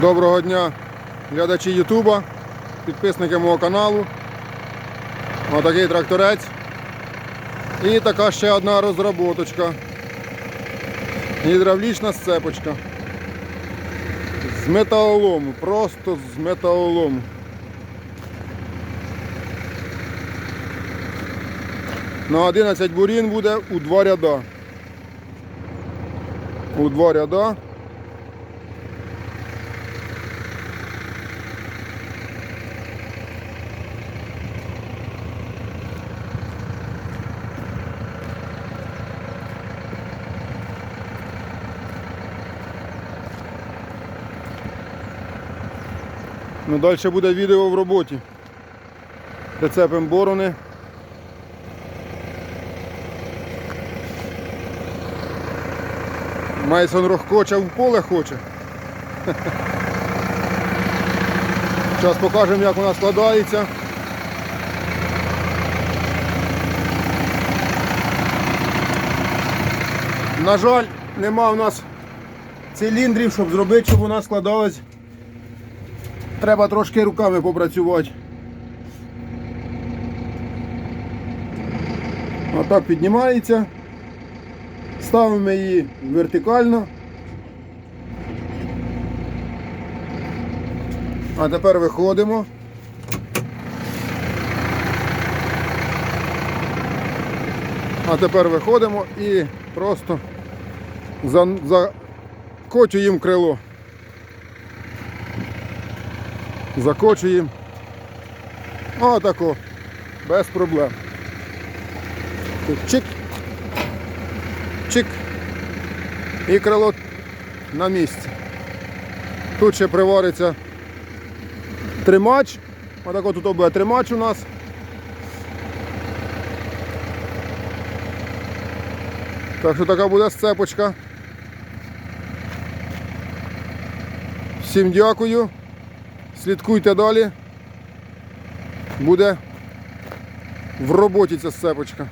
Доброго дня, глядачі Ютуба, підписники мого каналу. Отакий тракторець. І така ще одна розроботочка. Гідравлічна сцепочка. З металолому, просто з металолому. На 11 бурін буде у два ряда. У два ряда. Ну, далі буде відео в роботі. Прицепимо борони. Майсон Рохкоча в поле хоче. Зараз покажемо, як вона складається. На жаль, нема у нас циліндрів, щоб зробити, щоб вона складалась. Треба трошки руками попрацювати. Отак піднімається. Ставимо її вертикально. А тепер виходимо. А тепер виходимо і просто за- закочуємо крило. Закочуємо. Отако. Без проблем. Чик. Чик. І крило на місці. Тут ще привариться тримач. Отако тут буде тримач у нас. Так що така буде сцепочка. Всім дякую. Слідкуйте далі. Буде в роботі ця сцепочка.